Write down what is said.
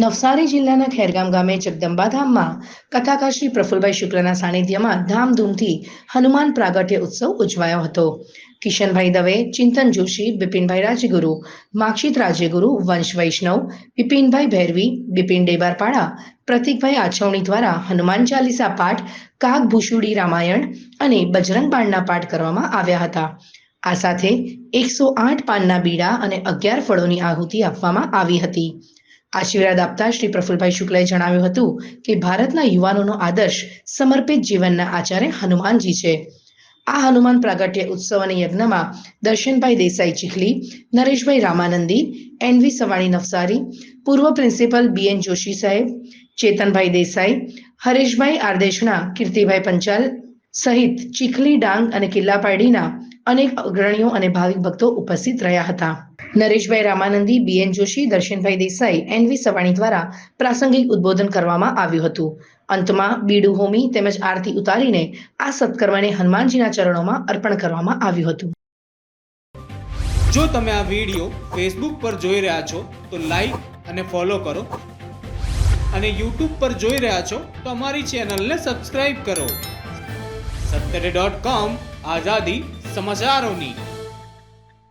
નવસારી જિલ્લાના ખેરગામ ગામે જગદંબા ધામમાં કથાકાર શ્રી પ્રફુલભાઈ શુક્લના સાનિધ્યમાં ધામધૂમથી હનુમાન પ્રાગટ્ય ઉત્સવ ઉજવાયો હતો. કિશનભાઈ દવે, ચિંતન જોશી, બિપિનભાઈ રાજગુરુ, માક્ષિત રાજ્યગુરુ વંશ વૈષ્ણવ, બિપિનભાઈ ભૈરવી, બિપિન ડેબારપાડા, પ્રતિકભાઈ આછવણી દ્વારા હનુમાન ચાલીસા પાઠ કાગભૂષુડી રામાયણ અને બજરંગ બાણના પાઠ કરવામાં આવ્યા હતા. આ સાથે એકસો આઠ પાનના બીડા અને અગિયાર ફળોની આહુતિ આપવામાં આવી હતી. આશીર્વાદ આપતા શ્રી પ્રફુલભાઈ શુક્લાએ જણાવ્યું હતું કે ભારતના યુવાનોનો આદર્શ સમર્પિત જીવનના આચાર્ય હનુમાનજી છે. આ હનુમાન પ્રાગટ્ય ઉત્સવ અને યજ્ઞમાં દર્શનભાઈ દેસાઈ ચીખલી, નરેશભાઈ રામાનંદી એનવી સવાણી નવસારી, પૂર્વ પ્રિન્સિપલ બીએન જોશી સાહેબ, ચેતનભાઈ દેસાઈ, હરેશભાઈ આરદેશણા કીર્તિભાઈ પંચાલ સહિત ચીખલી ડાંગ અને કિલ્લાપાડીના અનેક અગ્રણીઓ અને ભાવિક ભક્તો ઉપસ્થિત રહ્યા હતા. નરેશભાઈ રામાનંદી બીએન જોશી, દર્શનભાઈ દેસાઈ એનવી સવાણી દ્વારા પ્રાસંગિક ઉદ્બોધન કરવામાં આવ્યું હતું. અંતમાં બીડુ હોમી તેમજ આરતી ઉતારીને આ સત્કર્મને હનુમાનજીના ચરણોમાં અર્પણ કરવામાં આવ્યું હતું. જો તમે આ વીડિયો ફેસબુક પર જોઈ રહ્યા છો, તો લાઈક અને ફોલો કરો. અને યુટ્યુબ પર જોઈ રહ્યા છો, તો અમારી ચેનલને સબસ્ક્રાઈબ કરો. સત્તરે ડોટ કોમ આઝાદી સમાચારોની.